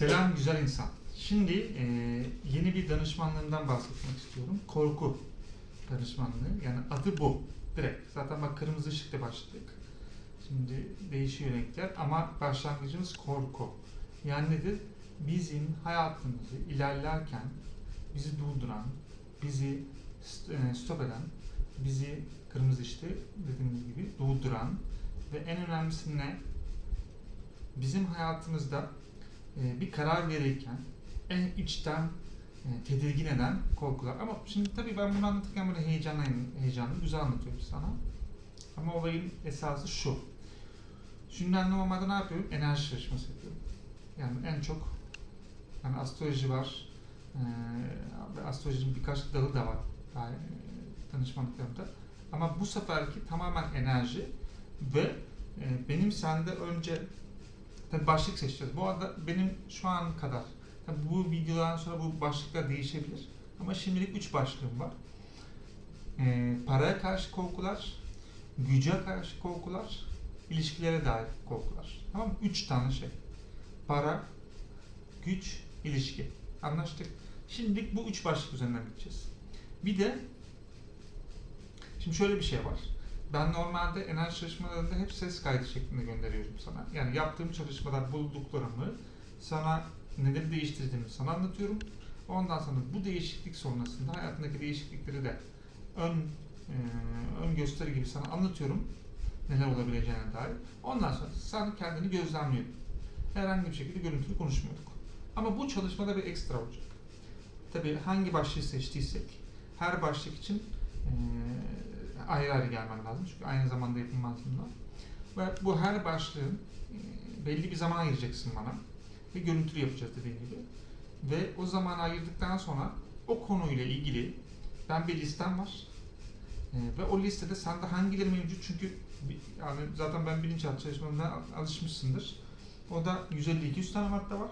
Selam güzel insan. Şimdi e, yeni bir danışmanlığımdan bahsetmek istiyorum. Korku danışmanlığı. Yani adı bu. Direkt. Zaten bak kırmızı ışıkla başladık. Şimdi değişiyor renkler ama başlangıcımız korku. Yani nedir? Bizim hayatımızı ilerlerken bizi durduran, bizi e, stop eden, bizi kırmızı işte dediğimiz gibi durduran ve en önemlisi ne? Bizim hayatımızda e, bir karar verirken en içten e, tedirgin eden korkular. Ama şimdi tabii ben bunu anlatırken böyle heyecanlı, heyecanlı güzel anlatıyorum sana. Ama olayın esası şu. Şimdi normalde ne yapıyorum? Enerji çalışması yapıyorum. Yani en çok yani astroloji var. E, astrolojinin birkaç dalı da var yani, e, danışmanlıklarımda. Ama bu seferki tamamen enerji ve e, benim sende önce Tabii başlık seçeceğiz. Bu arada benim şu an kadar, tabii bu videodan sonra bu başlıklar değişebilir. Ama şimdilik üç başlığım var. Ee, paraya karşı korkular, güce karşı korkular, ilişkilere dair korkular. Tamam mı? Üç tane şey. Para, güç, ilişki. Anlaştık. Şimdilik bu üç başlık üzerinden gideceğiz. Bir de şimdi şöyle bir şey var. Ben normalde enerji çalışmalarında hep ses kaydı şeklinde gönderiyorum sana. Yani yaptığım çalışmalar bulduklarımı sana neleri değiştirdiğimi sana anlatıyorum. Ondan sonra bu değişiklik sonrasında hayatındaki değişiklikleri de ön e, ön gösteri gibi sana anlatıyorum. Neler olabileceğine dair. Ondan sonra sen kendini gözlemliyordun. Herhangi bir şekilde görüntülü konuşmuyorduk. Ama bu çalışmada bir ekstra olacak. Tabii hangi başlığı seçtiysek her başlık için e, ayrı ayrı gelmen lazım. Çünkü aynı zamanda yapılmaz bunlar. Ve bu her başlığın e, belli bir zaman ayıracaksın bana. Ve görüntülü yapacağız dediğim gibi. Ve o zaman ayırdıktan sonra o konuyla ilgili ben bir listem var. E, ve o listede sende hangileri mevcut çünkü yani zaten ben bilinçaltı çalışmalarına al- alışmışsındır. O da 150-200 tane madde var.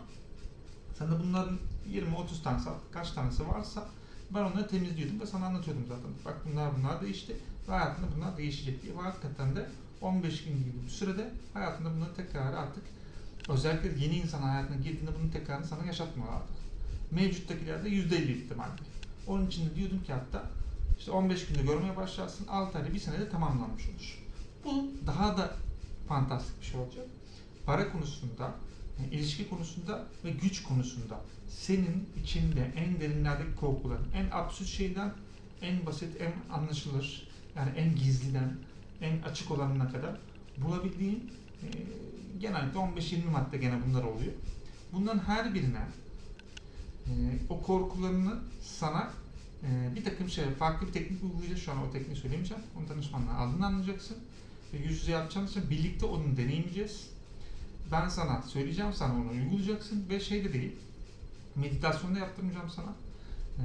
Sen de bunların 20-30 tanesi kaç tanesi varsa ben onları temizliyordum ve sana anlatıyordum zaten. Bak bunlar bunlar değişti ve hayatında bunlar değişecek diye. Ve hakikaten de 15 gün gibi bir sürede hayatında bunların tekrarı artık özellikle yeni insan hayatına girdiğinde bunun tekrarını sana yaşatmıyorlardı. Mevcuttakilerde %50 ihtimalle. Onun için de diyordum ki hatta işte 15 günde görmeye başlarsın 6 ayda bir senede tamamlanmış olur. Bu daha da fantastik bir şey olacak. Para konusunda, ilişki konusunda ve güç konusunda senin içinde en derinlerdeki korkuların, en absürt şeyden en basit, en anlaşılır, yani en gizliden, en açık olanına kadar bulabildiğin e, genellikle 15-20 madde gene bunlar oluyor. Bunların her birine e, o korkularını sana e, bir takım şey, farklı bir teknik uygulayacağız. Şu an o tekniği söylemeyeceğim. Onu danışmanla aldığını anlayacaksın. Ve yüz yüze yapacağımız için birlikte onu deneyimleyeceğiz. Ben sana söyleyeceğim, sana onu uygulayacaksın ve şey de değil, meditasyonda yaptırmayacağım sana. Ee,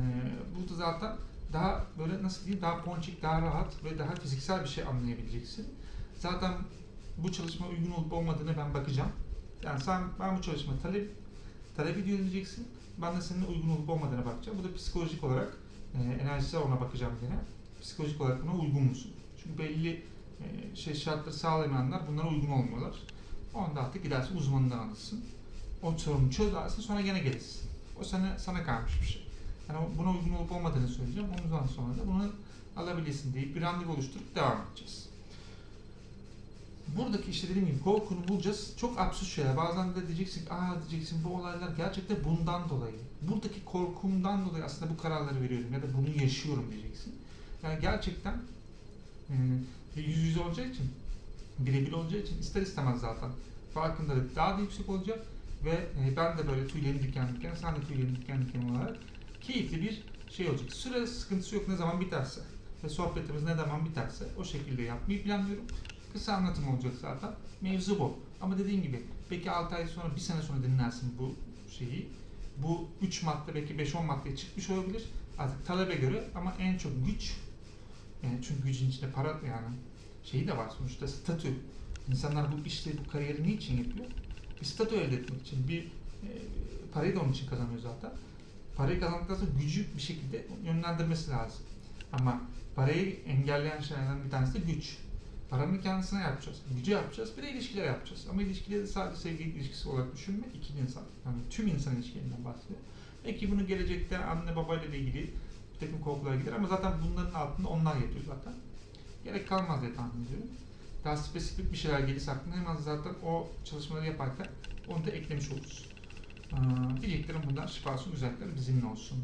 bu da zaten daha böyle nasıl diyeyim, daha ponçik, daha rahat ve daha fiziksel bir şey anlayabileceksin. Zaten bu çalışma uygun olup olmadığını ben bakacağım. Yani sen, ben bu çalışma talep, ediyor diyeceksin. Ben de senin uygun olup olmadığına bakacağım. Bu da psikolojik olarak, e, enerjisel ona bakacağım yine. Psikolojik olarak buna uygun musun? Çünkü belli e, şey şartları sağlamayanlar bunlara uygun olmuyorlar. Onda artık gidersin uzmanından alırsın. O sorunu çözersin sonra gene gelirsin. O sana, sana kalmış bir şey. Yani buna uygun olup olmadığını söyleyeceğim. Ondan sonra da bunu alabilirsin deyip bir randevu oluşturup devam edeceğiz. Buradaki işte dediğim gibi korkunu bulacağız. Çok absürt şeyler. Bazen de diyeceksin, aa diyeceksin bu olaylar gerçekten bundan dolayı. Buradaki korkumdan dolayı aslında bu kararları veriyorum ya da bunu yaşıyorum diyeceksin. Yani gerçekten e, yüz yüze olacağı için, birebir olacağı için ister istemez zaten farkındalık daha da yüksek olacak ve e, ben de böyle tüylerim diken diken, sen de tüylerin diken diken olarak keyifli bir şey olacak. Süre sıkıntısı yok ne zaman biterse ve sohbetimiz ne zaman biterse o şekilde yapmayı planlıyorum. Kısa anlatım olacak zaten. Mevzu bu. Ama dediğim gibi belki 6 ay sonra, bir sene sonra dinlersin bu şeyi. Bu 3 madde belki 5-10 maddeye çıkmış olabilir. Artık talebe göre ama en çok güç yani çünkü gücün içinde para yani şeyi de var sonuçta statü. İnsanlar bu işleri, bu kariyeri niçin yapıyor? Bir statü elde etmek için, bir e, parayı da onun için kazanıyor zaten. Parayı kazandıktan sonra gücü bir şekilde yönlendirmesi lazım. Ama parayı engelleyen şeylerden bir tanesi de güç. paranın kendisine yapacağız. Gücü yapacağız. Bir de ilişkiler yapacağız. Ama ilişkileri sadece sevgi ilişkisi olarak düşünme. İki insan. Yani tüm insan ilişkilerinden bahsediyor. Belki bunu gelecekte anne babayla da ilgili bir takım korkular gider ama zaten bunların altında onlar yatıyor zaten. Gerek kalmaz diye tahmin ediyorum. Daha spesifik bir şeyler gelirse aklına hemen zaten o çalışmaları yaparken onu da eklemiş oluruz. Ee, diyeceklerim bunlar şifası güzellikler bizimle olsun.